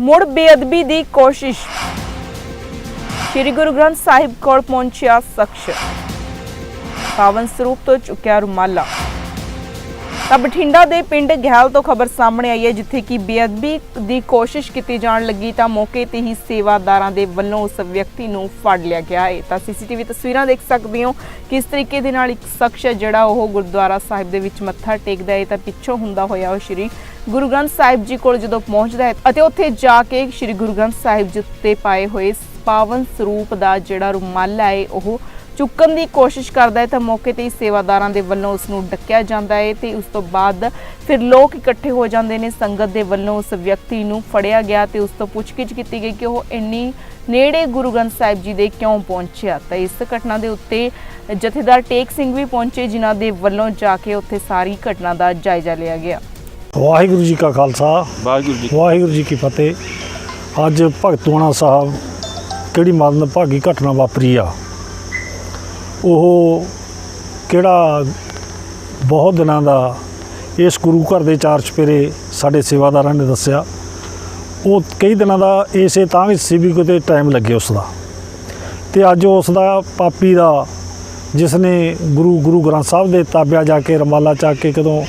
ਮੁੜ ਬੇਅਦਬੀ ਦੀ ਕੋਸ਼ਿਸ਼। ਸ੍ਰੀ ਗੁਰੂ ਗ੍ਰੰਥ ਸਾਹਿਬ ਕੋਲ ਪਹੁੰਚਿਆ ਸ਼ਖਸ। ਪਾਵਨ ਸਰੂਪ ਤੋਂ ਚੁੱਕਿਆ ਰੁਮਾਲਾ। ਤਾਂ ਬਠਿੰਡਾ ਦੇ ਪਿੰਡ ਗਹਿਲ ਤੋਂ ਖਬਰ ਸਾਹਮਣੇ ਆਈ ਹੈ, ਜਿੱਥੇ ਕਿ ਬੇਅਦਬੀ ਦੀ ਕੋਸ਼ਿਸ਼ ਕੀਤੀ ਜਾਣ ਲੱਗੀ ਤਾਂ ਮੌਕੇ ਤੇ ਹੀ ਸੇਵਾਦਾਰਾਂ ਦੇ ਵੱਲੋਂ ਉਸ ਵਿਅਕਤੀ ਨੂੰ ਫੜ ਲਿਆ ਗਿਆ ਹੈ। ਤਾਂ ਸੀਸੀਟੀਵੀ ਤਸਵੀਰਾਂ ਦੇਖ ਸਕਦੇ ਹੋ ਕਿਸ ਤਰੀਕੇ ਦੇ ਨਾਲ ਇੱਕ ਸ਼ਖਸ ਹੈ, ਜਿਹੜਾ ਉਹ ਗੁਰਦੁਆਰਾ ਸਾਹਿਬ ਦੇ ਵਿੱਚ ਮੱਥਾ ਟੇਕਦਾ ਹੈ। ਤਾਂ ਪਿੱਛੋਂ ਹੁੰਦਾ ਹੋਇਆ ਉਹ ਸ਼੍ਰੀ ਗੁਰੂ ਗ੍ਰੰਥ ਸਾਹਿਬ ਜੀ ਕੋਲ ਜਦੋਂ ਪਹੁੰਚਦਾ ਹੈ ਅਤੇ ਉੱਥੇ ਜਾ ਕੇ ਸ਼੍ਰੀ ਗੁਰੂ ਗ੍ਰੰਥ ਸਾਹਿਬ ਜੀ ਉੱਤੇ ਪਾਏ ਹੋਏ ਪਾਵਨ ਸਰੂਪ ਦਾ ਜਿਹੜਾ ਰੁਮਾਲਾ ਹੈ, ਉਹ ਚੁੱਕਣ ਦੀ ਕੋਸ਼ਿਸ਼ ਕਰਦਾ ਹੈ ਤਾਂ ਮੌਕੇ ਤੇ ਹੀ ਸੇਵਾਦਾਰਾਂ ਦੇ ਵੱਲੋਂ ਉਸ ਨੂੰ ਡੱਕਿਆ ਜਾਂਦਾ ਹੈ ਤੇ ਉਸ ਤੋਂ ਬਾਅਦ ਫਿਰ ਲੋਕ ਇਕੱਠੇ ਹੋ ਜਾਂਦੇ ਨੇ ਸੰਗਤ ਦੇ ਵੱਲੋਂ ਉਸ ਵਿਅਕਤੀ ਨੂੰ ਫੜਿਆ ਗਿਆ ਤੇ ਉਸ ਤੋਂ ਪੁੱਛਗਿੱਛ ਕੀਤੀ ਗਈ ਕਿ ਉਹ ਇੰਨੀ ਨੇੜੇ ਗੁਰੂ ਗ੍ਰੰਥ ਸਾਹਿਬ ਜੀ ਦੇ ਕਿਉਂ ਪਹੁੰਚਿਆ? ਤਾਂ ਇਸ ਘਟਨਾ ਦੇ ਉੱਤੇ ਜਥੇਦਾਰ ਟੇਕ ਸਿੰਘ ਵੀ ਪਹੁੰਚੇ ਜਿਨ੍ਹਾਂ ਦੇ ਵੱਲੋਂ ਜਾ ਕੇ ਉੱਥੇ ਸਾਰੀ ਘਟਨਾ ਦਾ ਜਾਇਜ਼ਾ ਲਿਆ ਗਿਆ। ਵਾਹਿਗੁਰੂ ਜੀ ਕਾ ਖਾਲਸਾ। ਵਾਹਿਗੁਰੂ ਜੀ ਵਾਹਿਗੁਰੂ ਜੀ ਕੀ ਫਤਿਹ। ਅੱਜ ਭਗਤੂਆਣਾ ਸਾਹਿਬ ਕਿਹੜੀ ਮਰਨ ਭਾਗੀ ਘਟਨਾ ਵਾਪਰੀ ਆ? ਉਹ ਕਿਹੜਾ ਬਹੁਤ ਦਿਨਾਂ ਦਾ ਇਸ ਗੁਰੂ ਘਰ ਦੇ ਚਾਰ ਚਪੇਰੇ ਸਾਡੇ ਸੇਵਾਦਾਰਾਂ ਨੇ ਦੱਸਿਆ, ਉਹ ਕਈ ਦਿਨਾਂ ਦਾ ਇਸੇ ਤਾਂ ਵੀ ਸੀ ਵੀ ਕਿਤੇ ਟਾਈਮ ਲੱਗੇ ਉਸ ਦਾ ਤੇ ਅੱਜ ਉਸ ਦਾ ਪਾਪੀ ਦਾ ਜਿਸ ਨੇ ਗੁਰੂ ਗੁਰੂ ਗ੍ਰੰਥ ਸਾਹਿਬ ਦੇ ਤਾਬਿਆ ਜਾ ਕੇ ਰਮਾਲਾ ਚੱਕ ਕੇ ਕਦੋਂ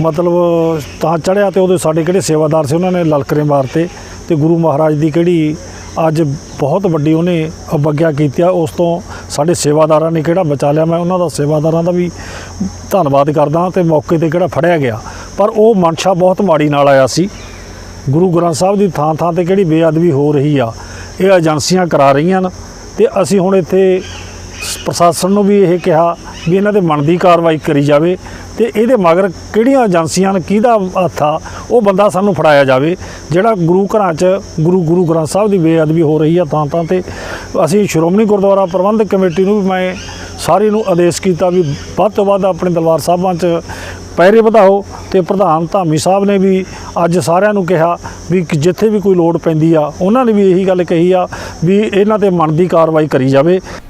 ਮਤਲਬ ਤਾਂ ਚੜਿਆ ਤੇ ਉਹਦੇ ਸਾਡੇ ਕਿਹੜੇ ਸੇਵਾਦਾਰ ਸੀ, ਉਹਨਾਂ ਨੇ ਲਲਕਰੇ ਮਾਰਤੇ ਤੇ ਗੁਰੂ ਮਹਾਰਾਜ ਦੀ ਕਿਹੜੀ ਅੱਜ ਬਹੁਤ ਵੱਡੀ ਉਹਨੇ ਅਵਗਿਆ ਕੀਤੀ ਆ, ਉਸ ਤੋਂ ਸਾਡੇ ਸੇਵਾਦਾਰਾਂ ਨੇ ਕਿਹੜਾ ਬਚਾ ਲਿਆ? ਮੈਂ ਉਹਨਾਂ ਦਾ ਸੇਵਾਦਾਰਾਂ ਦਾ ਵੀ ਧੰਨਵਾਦ ਕਰਦਾ ਤੇ ਮੌਕੇ ਤੇ ਕਿਹੜਾ ਫੜਿਆ ਗਿਆ। ਪਰ ਉਹ ਮਨਸ਼ਾ ਬਹੁਤ ਮਾੜੀ ਨਾਲ ਆਇਆ ਸੀ। ਗੁਰੂ ਗ੍ਰੰਥ ਸਾਹਿਬ ਦੀ ਥਾਂ ਥਾਂ ਤੇ ਕਿਹੜੀ ਬੇਅਦਬੀ ਹੋ ਰਹੀ ਆ, ਇਹ ਏਜੰਸੀਆਂ ਕਰਾ ਰਹੀਆਂ ਨੇ ਤੇ ਅਸੀਂ ਹੁਣ ਇੱਥੇ ਪ੍ਰਸ਼ਾਸਨ ਨੂੰ ਵੀ ਇਹ ਕਿਹਾ ਵੀ ਇਹਨਾਂ ਦੇ ਮਨ ਦੀ ਕਾਰਵਾਈ ਕਰੀ ਜਾਵੇ ਤੇ ਇਹਦੇ ਮਗਰ ਕਿਹੜੀਆਂ ਏਜੰਸੀਆਂ ਨੇ ਕਿਹਦਾ ਹੱਥ ਆ, ਉਹ ਬੰਦਾ ਸਾਨੂੰ ਫੜਾਇਆ ਜਾਵੇ। ਜਿਹੜਾ ਗੁਰੂ ਘਰਾਂ 'ਚ ਗੁਰੂ ਗੁਰੂ ਗ੍ਰੰਥ ਸਾਹਿਬ ਦੀ ਬੇਅਦਬੀ ਹੋ ਰਹੀ ਆ ਤਾਂ ਤਾਂ ਤੇ ਅਸੀਂ ਸ਼੍ਰੋਮਣੀ ਗੁਰਦੁਆਰਾ ਪ੍ਰਬੰਧਕ ਕਮੇਟੀ ਨੂੰ ਵੀ ਮੈਂ ਸਾਰੀ ਨੂੰ ਆਦੇਸ਼ ਕੀਤਾ ਵੀ ਵੱਧ ਤੋਂ ਵੱਧ ਆਪਣੇ ਦਰਬਾਰ ਸਾਹਿਬਾਂ 'ਚ ਪੈਰੇ ਵਧਾਓ ਤੇ ਪ੍ਰਧਾਨ ਧਾਮੀ ਸਾਹਿਬ ਨੇ ਵੀ ਅੱਜ ਸਾਰਿਆਂ ਨੂੰ ਕਿਹਾ ਵੀ ਜਿੱਥੇ ਵੀ ਕੋਈ ਲੋੜ ਪੈਂਦੀ ਆ, ਉਹਨਾਂ ਨੇ ਵੀ ਇਹੀ ਗੱਲ ਕਹੀ ਆ ਵੀ ਇਹਨਾਂ ਤੇ ਮਨ ਦੀ ਕਾਰਵਾਈ ਕਰੀ ਜਾਵੇ।